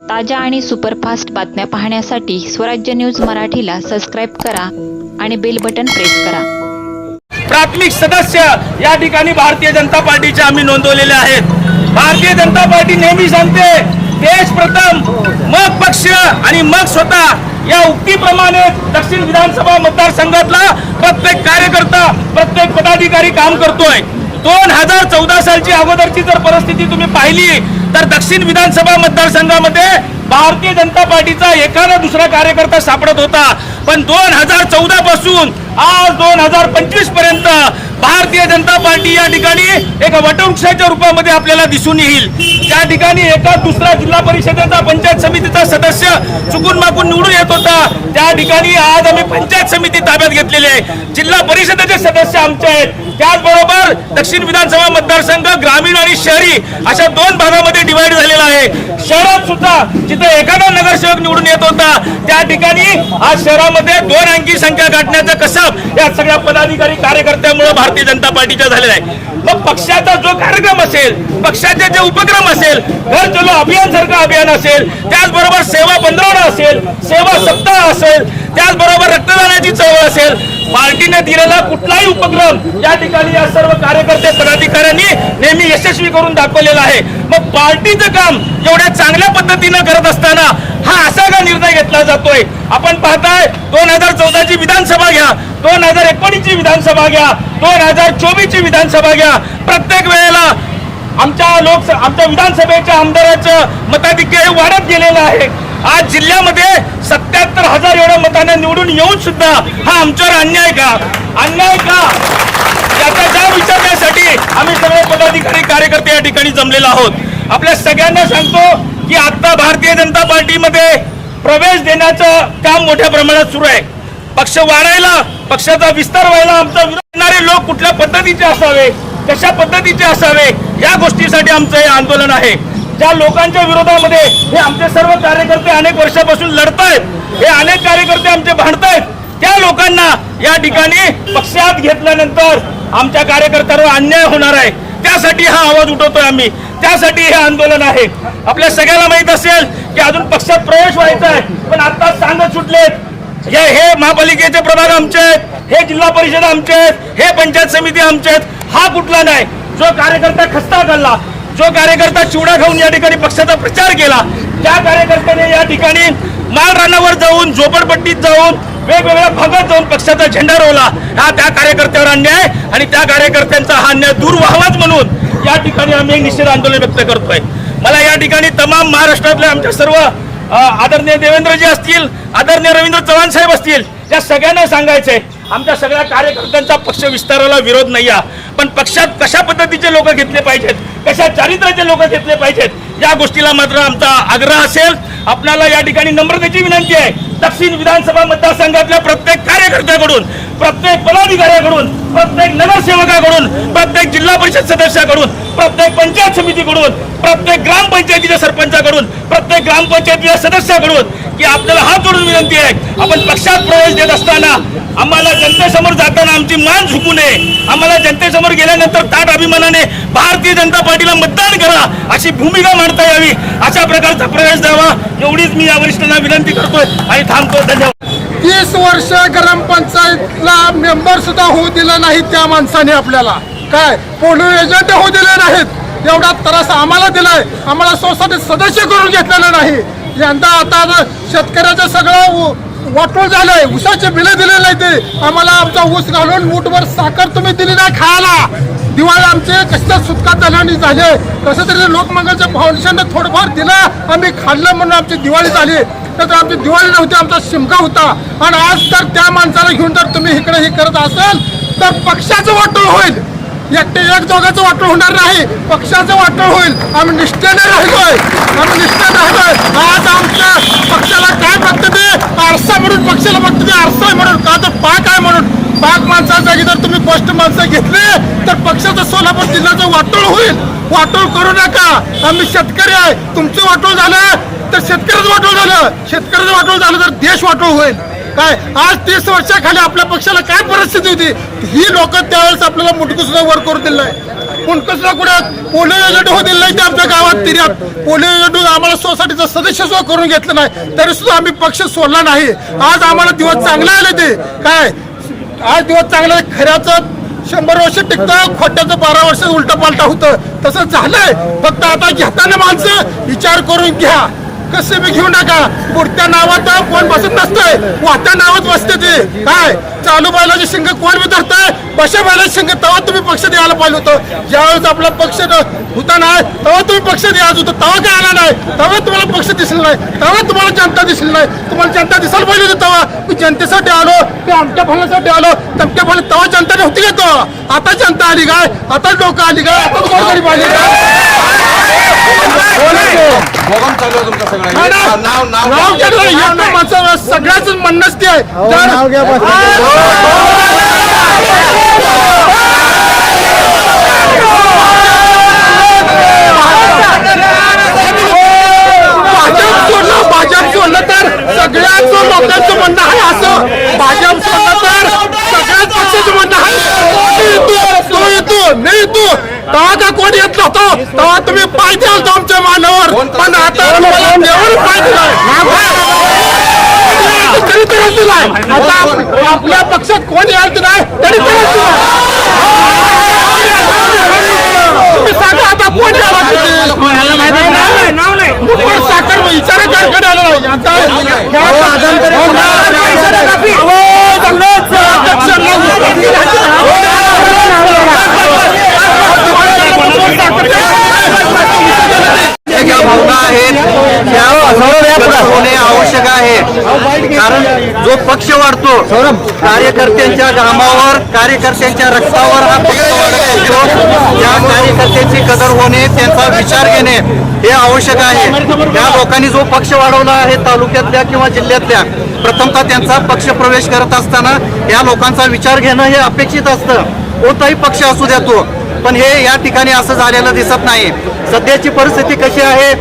ताज्या आणि सुपरफास्ट बातम्या पाहण्यासाठी स्वराज्य न्यूज मराठीला सबस्क्राईब करा आणि बेल बटन प्रेस करा. प्राथमिक सदस्य या ठिकाणी भारतीय जनता पार्टीचे आम्ही नोंदवलेले आहेत. भारतीय जनता पार्टी नेहमी सांगते देश प्रथम मग पक्ष आणि मग स्वतः. या उक्तीप्रमाणे दक्षिण विधानसभा मतदारसंघातला प्रत्येक कार्यकर्ता प्रत्येक पदाधिकारी काम करतोय. दोन हजार चौदा सालची अगोदरची जर परिस्थिती तुम्ही पाहिली तर दक्षिण विधानसभा मतदारसंघामध्ये भारतीय जनता पार्टीचा एखादा दुसरा कार्यकर्ता सापडत होता. पण दोन हजार चौदा पासून आज दोन हजार पंचवीसपर्यंत भारतीय जनता पार्टी या ठिकाणी एका वटवृक्षाच्या रूपामध्ये आपल्याला दिसून येईल. त्या ठिकाणी एका दुसरा जिल्हा परिषदेचा पंचायत समितीचा सदस्य चुकून माकून निवडून येत होता. त्या ठिकाणी आज आम्ही पंचायत समिती ताब्यात घेतलेली आहे. जिल्हा परिषदेचे सदस्य आमचे आहेत. त्याचबरोबर दक्षिण विधानसभा मतदारसंघ ग्रामीण आणि शहरी अशा दोन भागामध्ये डिवाइड झालेला आहे. शहरात सुद्धा जिथे एखादा नगरसेवक निवडून येत होता त्या ठिकाणी आज शहरामध्ये दोन अंकी संख्या गाठण्याचा कसब या सगळ्या पदाधिकारी कार्यकर्त्यामुळे भारतीय जनता पार्टीच्या झालेला आहे. मग पक्षाचा जो कार्यक्रम असेल पक्षाचे जे उपक्रम असेल घर चलो अभियान सारखं अभियान असेल त्याचबरोबर सेवा पंधरवडा असेल सेवा सप्ताह असेल त्याचबरोबर रक्तदानाची चळवळ असेल पार्टीने दिलेला कुठलाही उपक्रम या ठिकाणी या सर्व कार्यकर्ते पदाधिकाऱ्यांनी नेहमी यशस्वी करून दाखवलेलं आहे. मग पार्टीचं काम एवढ्या चांगल्या पद्धतीनं करत असताना हा असा का निर्णय घेतला जातोय? आपण पाहताय दोन हजार चौदाची विधानसभा घ्या दोन हजार एकोणीसची विधानसभा घ्या दोन हजार चोवीसची विधानसभा घ्या. प्रत्येक वेळेला आमच्या लोक आमच्या विधानसभेच्या आमदाराचं मताधिक्य हे वाढत गेलेलं आहे. आज जिल्ह्यामध्ये सत्याहत्तर हजार एवढ्या मतांना निवडून येऊन सुद्धा हा आमच्यावर अन्याय का? अन्याय का? आता जाब विचारण्यासाठी आम्ही सगळे पदाधिकारी कार्यकर्ते या ठिकाणी जमलेलो आहोत. आपल्या सगळ्यांना सांगतो की आता भारतीय जनता पार्टीमध्ये प्रवेश देण्याचं काम मोठ्या प्रमाणात सुरू आहे. पक्ष वाढायला पक्षाचा विस्तार व्हायला आमचा विरोध करणारे लोक कुठल्या पद्धतीचे असावे कशा पद्धतीचे असावे या गोष्टीसाठी आमचं हे आंदोलन आहे. ज्या लोकांच्या विरोधामध्ये हे आमचे सर्व कार्यकर्ते अनेक वर्षापासून लढतायत हे अनेक कार्यकर्ते आमचे भांडतायत त्या लोकांना या ठिकाणी पक्षात घेतल्यानंतर आमच्या कार्यकर्त्यांवर अन्याय होणार आहे. त्यासाठी हा आवाज उठवतोय आम्ही. त्यासाठी हे आंदोलन आहे. आपल्या सगळ्याला माहीत असेल की अजून पक्षात प्रवेश व्हायचा आहे. पण आता सांगत सुटलेत. हे हे महापालिकेचे प्रभाग आमचे आहेत. हे जिल्हा परिषद आमचे आहेत. हे पंचायत समिती आमचे आहेत. हा कुठला नाही जो कार्यकर्ता खस्ता घालला जो कार्यकर्ता चिवडा खाऊन या ठिकाणी पक्षाचा प्रचार केला त्या कार्यकर्त्याने या ठिकाणी माळ रानावर जाऊन झोपडपट्टीत जाऊन वेगवेगळ्या भागात जाऊन पक्षाचा झेंडा रोवला. हा त्या कार्यकर्त्यावर अन्याय आणि त्या कार्यकर्त्यांचा हा अन्याय दूर व्हावाच म्हणून या ठिकाणी आम्ही निश्चित निषेध आंदोलन व्यक्त करतोय. मला या ठिकाणी तमाम महाराष्ट्रातल्या आमच्या सर्व आदरणीय देवेंद्रजी असतील आदरणीय रवींद्र चव्हाण साहेब असतील या सगळ्यांना सांगायचंय आमच्या सगळ्या कार्यकर्त्यांचा पक्ष विस्ताराला विरोध नाही आहे पण पक्षात कशा पद्धतीचे लोक घेतले पाहिजेत कशा चारित्र्याचे लोक घेतले पाहिजेत या गोष्टीला मात्र आमचा आग्रह असेल. आपल्याला या ठिकाणी नम्रतेची विनंती आहे. दक्षिण विधानसभा मतदारसंघातल्या प्रत्येक कार्यकर्त्याकडून प्रत्येक पदाधिकाऱ्याकडून प्रत्येक नगरसेवकाकडून प्रत्येक जिल्हा परिषद सदस्याकडून प्रत्येक पंचायत समितीकडून प्रत्येक ग्रामपंचायतीच्या सरपंचाकडून प्रत्येक ग्रामपंचायतीच्या सदस्याकडून की आपल्याला हात जोडून विनंती आहे. आपण पक्षात प्रवेश देत असताना आम्हाला जनतेसमोर जाताना आमची मान झुकू नये. आम्हाला जनतेसमोर गेल्यानंतर ताट अभिमानाने भारतीय जनता पार्टीला मतदान करा अशी भूमिका मांडता यावी. अशा प्रकारचा प्रवेश द्यावा. एवढीच मी या वरिष्ठांना विनंती करतोय आणि थांबतो. धन्यवाद. तीस वर्ष ग्रामपंचायतला मेंबर सुद्धा होऊ दिला नाही त्या माणसाने आपल्याला. काय? पोलिओ एजंट होऊ दिले नाहीत. एवढा त्रास आम्हाला दिलाय. आम्हाला सोसायटी सदस्य करून घेतलेला नाही. यंदा आता शेतकऱ्याचं सगळं वाटोळ झालंय. ऊसाचे बिलं दिले नाही ते आम्हाला आमचा ऊस घालून मूठभर साखर तुम्ही दिली नाही खायला. दिवाळी आमचे कसल्या सुटका दलानी झाले. कसं तरी लोकमंगलच्या फाउंडेशननं थोडंफार दिलं. आम्ही खाल्लं म्हणून आमची दिवाळी झाली. तर आमची दिवाळी नव्हती आमचा शिमका होता. आणि आज तर त्या माणसाला घेऊन जर तुम्ही इकडे हे करत असाल तर पक्षाचं वाटोळ होईल. एकटे एक दोघांचं वाटण होणार नाही. पक्षाचं वाटोळ होईल. आम्ही निष्ठेने राहिलोय. आम्ही निष्ठेने राहिलोय. आज आमच्या पक्षाला काय बघतं ते आरसा म्हणून पक्षाला बघतं आरसा आहे म्हणून का तर पाक आहे म्हणून. पाक माणसाच्या जर तुम्ही पोस्ट माणसं घेतले तर पक्षाचं सोलापूर जिल्ह्याचं वाटोळ होईल. वाटोळ करू नका. आम्ही शेतकरी आहे. तुमचं वाटोळ झालं तर शेतकऱ्याचं वाटोळ झालं. शेतकऱ्याचं वाटोळ झालं तर देश वाटोळ होईल. काय? आज तीस वर्षाखाली आपल्या पक्षाला काय परिस्थिती होती? ही लोक त्यावेळेस आपल्याला मुटकू सुद्धा वर करून दिलं नाही. कुणकसला कुठे पोलिओ एजंट होऊ दिलं नाही ते आमच्या गावात तिर्यात पोलिओ एजंट आम्हाला सोसायटीचं सदस्य करून घेतलं नाही. तरी सुद्धा आम्ही पक्ष सोडला नाही. आज आम्हाला दिवस चांगले आले ते. काय? आज दिवस चांगला खऱ्याचं शंभर वर्ष टिकतं खोट्याचं बारा वर्ष उलट पालटा होतं. तसं झालंय. फक्त आता घेताना माणसं विचार करून घ्या. कसे बी घेऊ नका. पुढच्या नावात कोण बसत नसतंय. वाहत्या नावात बसते ते. काय? चालू बैलाचे शिंग कोण बी धरताय बशा बैलाचे शिंग तेव्हा तुम्ही पक्ष द्यायला पाहिजे होतं. ज्यावेळेस आपला पक्ष होता नाही तेव्हा तुम्ही पक्ष द्यायचं होतं. तेव्हा काय आला नाही? तेव्हा तुम्हाला पक्ष दिसला नाही. तेव्हा तुम्हाला जनता दिसली नाही. तुम्हाला जनता दिसायला पाहिजे होती तेव्हा मी जनतेसाठी आलो ते आमच्या फळासाठी आलो. तमक्या फळ तेव्हा जनता नव्हती का तेव्हा आता जनता आली काय? आता लोक आली काय? आता गोरगरीब आली काय? नाव नाव नाव माणसं सगळ्याच म्हणणंच ते आहे. तर तो तो तेव्हा का कोण येत नव्हतं? तेव्हा तुम्ही पाय द्याल तो आमच्या मानावर. पण आता तुम्हाला पाय दिलाय. आता आपल्या पक्षात कोण यायचं नाही? तरी तुम्ही सांगा आता कोण साखर विचार कारखाना आला नाही. आता ह्या साधन- अहो, ज्या भावना आहेत. त्या होणे आवश्यक आहे. कारण जो पक्ष वाढतो कार्यकर्त्यांच्या घामावर कार्यकर्त्यांच्या रक्तावर हा पक्ष वाढतो त्या कार्यकर्त्यांची कदर होणे त्यांचा विचार घेणे हे आवश्यक आहे. त्या लोकांनी जो पक्ष वाढवला आहे तालुक्यातल्या किंवा जिल्ह्यातल्या प्रथमतः त्यांचा पक्ष प्रवेश करत असताना या लोकांचा विचार घेणं हे अपेक्षित असतं. कोणताही पक्ष असू द्या तो. पण हे या ठिकाणी असं झालेलं दिसत नाही. सध्याची परिस्थिती कशी आहे?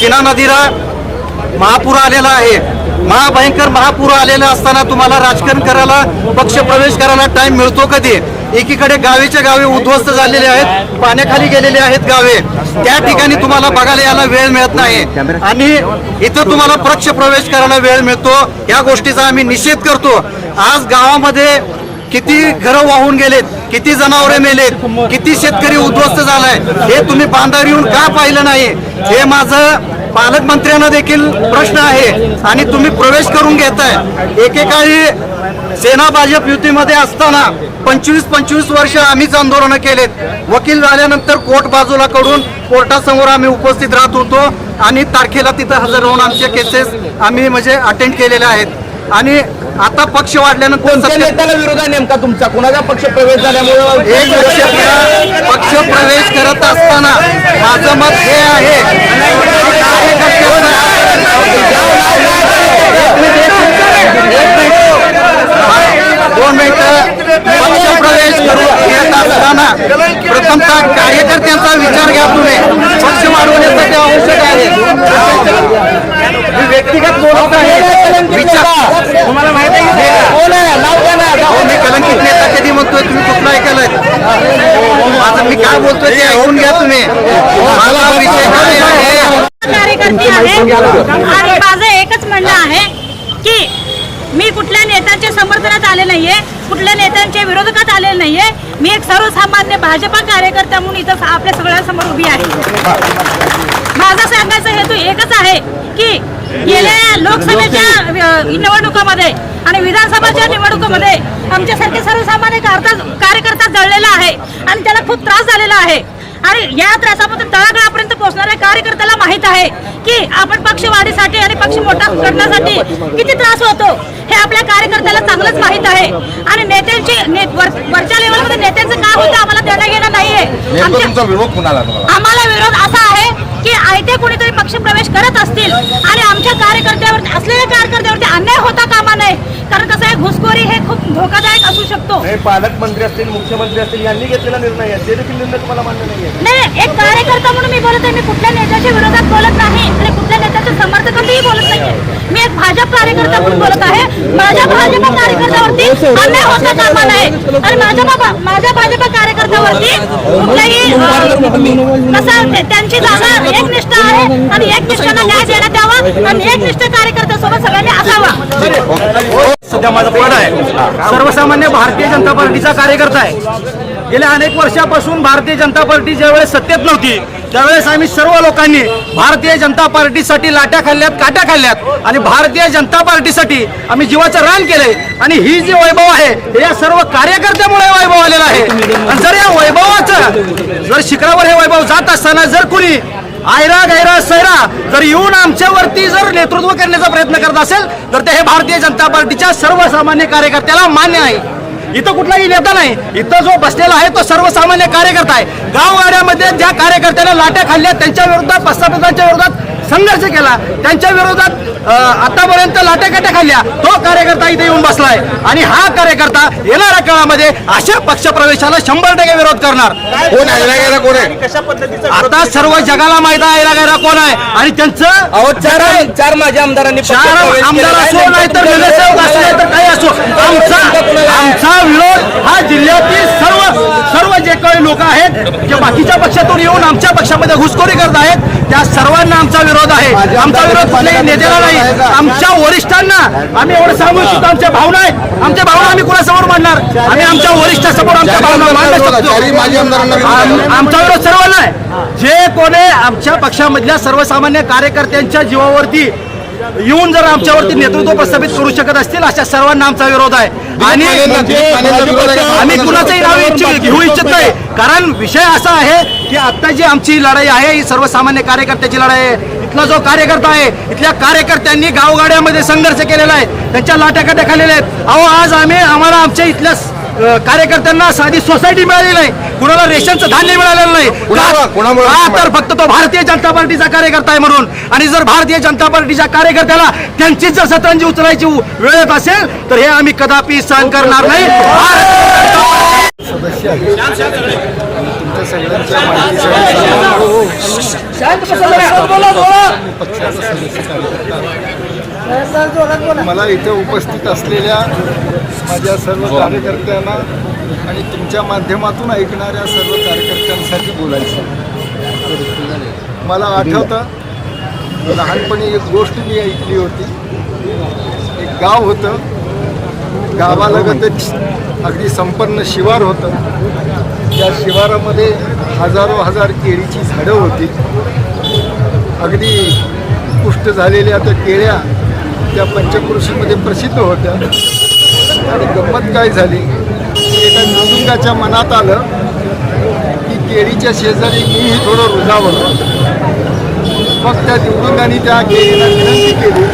सीना नदीला महापूर आलेला आहे. महाभयंकर महापूर आलेला असताना तुम्हाला राजकारण करायला पक्ष प्रवेश करायला टाइम मिळतो कधी? एकीकडे गावेच्या गावे उद्ध्वस्त झालेले आहेत पाण्याखाली गेलेले आहेत गावे. त्या ठिकाणी तुम्हाला बघायला यायला वेळ मिळत नाही. आणि इथं तुम्हाला पक्ष प्रवेश करायला वेळ मिळतो. या गोष्टीचा आम्ही निषेध करतो. आज गावामध्ये किती घरं वाहून गेलेत? किती जनावरे मेलेत किती शेतकरी उद्ध्वस्त झालाय हे तुम्ही बांधावर येऊन का पाहिलं नाही? हे माझं पालकमंत्र्यांना देखील प्रश्न आहे आणि तुम्ही प्रवेश करून घेताय. एकेकाळी सेना भाजप युतीमध्ये असताना पंचवीस पंचवीस वर्ष आम्हीच आंदोलनं केलेत. वकील झाल्यानंतर कोर्ट बाजूला कडून कोर्टासमोर आम्ही उपस्थित राहत होतो आणि तारखेला तिथं हजर राहून आमच्या केसेस आम्ही म्हणजे अटेंड केलेल्या आहेत. आणि आता पक्ष वाढल्यानंतर कोणत्या नेत्याला विरोध आहे नेमका तुमचा? कुणाचा पक्ष प्रवेश झाल्यामुळे एक लक्षात पक्ष प्रवेश करत असताना माझं मत हे आहे दोन मिनिटं पक्ष प्रवेश करून येत असताना प्रथमतः कार्यकर्त्यांचा विचार घ्या तुम्ही पक्ष वाढवण्यासाठी आवश्यक आहे मी व्यक्तिगत बोलत आहे विचार तुम्हाला माहिती आहे कोण आहे नाव द्या ना हो, मी कलंकित नेता कधी म्हणतोय तुम्ही कुठला ऐकलंय माझं मी काय बोलतोय ते ऐकून घ्या तुम्ही मला विषय काय आहे कार्यकर्ते आहे आणि माझं एकच म्हणणं आहे की मी कुठल्या नेत्यांच्या समर्थनात आले नाहीये कुठल्या नेत्यांच्या विरोधकात आलेले नाहीये. मी एक सर्वसामान्य भाजपा कार्यकर्ता म्हणून इथं आपल्या सगळ्यांसमोर उभी आहे. माझा सांगायचा हेतू एकच आहे की गेल्या लोकसभेच्या निवडणुकामध्ये आणि विधानसभाच्या निवडणुकीमध्ये आमच्यासारखे सर्वसामान्य कारता- कार्यकर्ता जळलेला आहे आणि त्याला खूप त्रास झालेला आहे. आणि या त्रासामधून तळागाळापर्यंत पोहोचणाऱ्या कार्यकर्त्याला माहीत आहे की आपण पक्ष वाढीसाठी आणि पक्ष मोठा करण्यासाठी किती त्रास होतो हे आपल्या कार्यकर्त्याला चांगलंच माहीत आहे. आणि नेत्यांची वरच्या लेवलमध्ये नेत्यांचं काय होतं आम्हाला देणं घेणं नाहीये. आम्हाला विरोध असा आहे की आयते कोणीतरी पक्ष प्रवेश करत असतील आणि आमच्या कार्यकर्त्यावर असलेल्या कार्यकर्त्यावरती अन्याय होता कामा नये. कारण कसं आहे घुसखोरी हे खूप धोकादायक असू शकतो. हे पालकमंत्री असतील मुख्यमंत्री असतील यांनी घेतलेला निर्णय आहे. ते देखील निर्णय तुम्हाला मान्य नाही आहे. नाही एक कार्यकर्ता म्हणून मी बोलत आहे मी कुठल्या नेत्याच्या विरोधात बोलत नाही आणि कुठल्या नेत्याच्या समर्थकातही बोलत नाहीये. मी एक भाजप कार्यकर्ता म्हणून बोलत आहे. माझ्या भाजप कार्यकर्त्यावरती अन्याय होता कामा नये आणि माझ्या बाबा माझ्या भाजप कार्यकर्त्यावरती कुठल्याही अं, कसं ते- त्यांची जागा एकनिष्ठ आहे आणि एकनिष्ठांना न्याय देण्यात यावा आणि एकनिष्ठ कार्यकर्त्यासोबत सगळ्यांनी असावा. सध्या माझा पद आहे. सर्वसामान्य भारतीय जनता पार्टीचा कार्यकर्ता आहे. गेल्या अनेक वर्षापासून भारतीय जनता पार्टी ज्यावेळेस सत्तेत नव्हती त्यावेळेस आम्ही सर्व लोकांनी भारतीय जनता पार्टीसाठी लाट्या खाल्ल्यात काट्या खाल्ल्यात आणि भारतीय जनता पार्टीसाठी आम्ही जीवाचं रान केलंय. आणि ही जी वैभव आहे हे या सर्व कार्यकर्त्यामुळे वैभव आलेला आहे. आणि जर या वैभवाचं जर शिखरावर हे वैभव जात असताना जर कुणी आयरा गैरा सैरा. जर येऊन आमच्यावरती जर नेतृत्व करण्याचा प्रयत्न करत असेल तर ते हे भारतीय जनता पार्टीच्या सर्वसामान्य कार्यकर्त्याला मान्य आहे. इथं कुठलाही नेता नाही. इथं जो बसलेला आहे तो सर्वसामान्य कार्यकर्ता आहे. गावगाड्यामध्ये ज्या कार्यकर्त्याला लाट्या खाल्ल्या त्यांच्या विरोधात प्रस्थापितांच्या विरोधात संघर्ष केला. त्यांच्या विरोधात आतापर्यंत लाट्याकाट्या खाल्ल्या. तो कार्यकर्ता इथे येऊन बसलाय. आणि हा कार्यकर्ता येणाऱ्या काळामध्ये अशा पक्ष प्रवेशाला शंभर टक्के विरोध करणार. कोण आहे? कोण आहे? कशा पद्धतीचा आता सर्व जगाला माहीत आहे गायरा कोण आहे? आणि त्यांचं अहो चार चार माझ्या आमदारांनी चार आमदार. असो नाही तर नगरसेवक असो नाही तर काही असो. आमचा आमचा विरोध हा जिल्ह्यातील काही लोक आहेत जे बाकीच्या पक्षातून येऊन आमच्या पक्षामध्ये घुसखोरी करत आहेत त्या सर्वांना आमचा विरोध आहे. आमचा विरोध कुठल्याही नेत्याला नाही. आमच्या वरिष्ठांना आम्ही एवढं सांगू इच्छितो आमच्या भावना आहेत आमच्या भावना आम्ही कुणासमोर मांडणार? आम्ही आमच्या वरिष्ठासमोर आमच्या भावना मांडू शकतो आम- आमचा विरोध सर्वांना आहे. जे कोणी आमच्या पक्षामधल्या सर्वसामान्य कार्यकर्त्यांच्या जीवावरती येऊन जर आमच्यावरती नेतृत्व प्रस्थापित करू शकत असतील अशा सर्वांना आमचा विरोध आहे. आणि आम्ही कुणाचंही नाव इच्छित घेऊ इच्छित नाही. कारण विषय असा आहे की आता जी आमची लढाई आहे ही सर्वसामान्य कार्यकर्त्याची लढाई आहे. इथला जो कार्यकर्ता आहे इथल्या कार्यकर्त्यांनी गावगाड्यामध्ये संघर्ष केलेला आहे. त्यांच्या लाट्याकाट्या खाल्लेल्या आहेत. अहो आज आम्ही आम्हाला आमच्या इथल्या कार्यकर्त्यांना साधी सोसायटी मिळालेली नाही. कुणाला रेशनचं धान्य मिळालेलं नाही. तर फक्त तो भारतीय जनता पार्टीचा कार्यकर्ता आहे म्हणून. आणि जर भारतीय जनता पार्टीच्या कार्यकर्त्याला त्यांचीच जर सतरंजी उचलायची वेळ येत असेल तर हे आम्ही कदापि सहन करणार नाही. तुमच्या सगळ्यांच्या माहितीसाठी मला इथे उपस्थित असलेल्या माझ्या सर्व कार्यकर्त्यांना आणि तुमच्या माध्यमातून ऐकणाऱ्या सर्व कार्यकर्त्यांसाठी बोलायचं. मला आठवतं लहानपणी एक गोष्ट मी ऐकली होती. एक गाव होतं. गावालगतच अगदी संपन्न शिवार होतं. त्या शिवारामध्ये हजारो हजार केळीची झाडं होती. अगदी पुष्ट झालेल्या त्या केळ्या त्या पंचकृषीमध्ये प्रसिद्ध होत्या. आणि गंमत काय झाली? एका निवडुंगाच्या मनात आलं की केळीच्या शेजारी मीही थोडं रुजावं. मग त्या निवडुंगाने त्या केळीला विनंती केली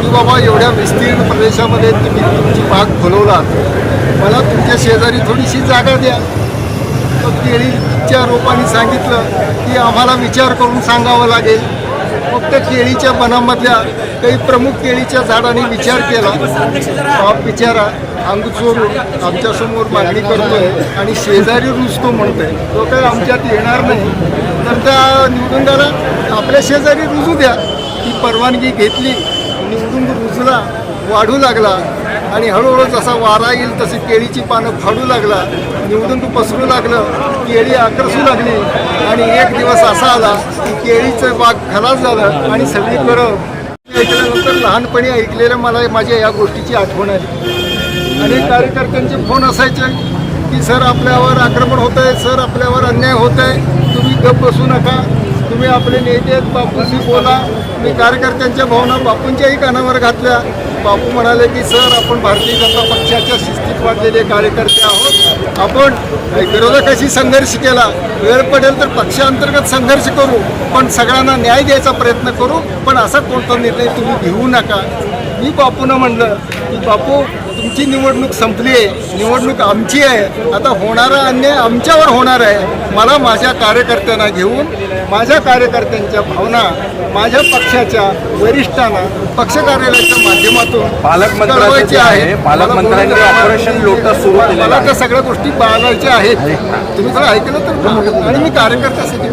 की बाबा एवढ्या विस्तीर्ण प्रदेशामध्ये तुम्ही तुमची भाग फुलवलात मला तुमच्या शेजारी थोडीशी जागा द्या. मग केळीच्या रोपाने सांगितलं की आम्हाला विचार करून सांगावं लागेल. फक्त केळीच्या बनामधल्या काही प्रमुख केळीच्या झाडांनी विचार केला. बाप विचारा अंग चोरून आमच्यासमोर मागणी करतोय आणि शेजारी रुजतो म्हणतोय. तो काही आमच्यात येणार नाही. तर त्या निवडुंगाला आपल्या शेजारी रुजू द्या. ती परवानगी घेतली. निवडून रुजला वाढू लागला. आणि हळूहळू जसा वारा येईल तशी केळीची पानं फाडू लागला. निवडून पसरू लागलं. केळी आकर्षू लागली. आणि एक दिवस असा आला की केळीचं बाग खलास झालं आणि सगळीकडं ऐकल्यानंतर लहानपणी ऐकलेलं मला माझ्या या गोष्टीची आठवण आली. अनेक कार्यकर्त्यांचे फोन असायचे की सर आपल्यावर आक्रमण होत आहे सर आपल्यावर अन्याय होत आहे तुम्ही गप बसू नका तुम्ही आपले नेते आहेत बापूंशी बोला. मी कार्यकर्त्यांच्या भावना बापूंच्याही कानावर घातल्या. बापू म्हणाले की सर आपण भारतीय जनता पक्षाच्या शिस्तीत वाढलेले कार्यकर्ते आहोत. आपण विरोधकाशी संघर्ष केला. वेळ पडेल तर पक्षांतर्गत संघर्ष करू. पण सगळ्यांना न्याय द्यायचा प्रयत्न करू. पण असा कोणता निर्णय तुम्ही घेऊ नका. मी बापूनं म्हणलं की बापू तुमची निवडणूक संपली आहे. निवडणूक आमची आहे. आता होणारा अन्याय आमच्यावर होणार आहे. मला माझ्या कार्यकर्त्यांना घेऊन माझ्या कार्यकर्त्यांच्या भावना माझ्या पक्षाच्या वरिष्ठांना पक्ष कार्यालयाच्या माध्यमातून पालकमंत्र्यांचं आहे, पालकमंत्र्यांनी ऑपरेशन लोटस सुरू केलेलं मला. त्या सगळ्या गोष्टी पाळायच्या आहेत. तुम्ही जर ऐकलं तर आणि मी कार्यकर्त्यासाठी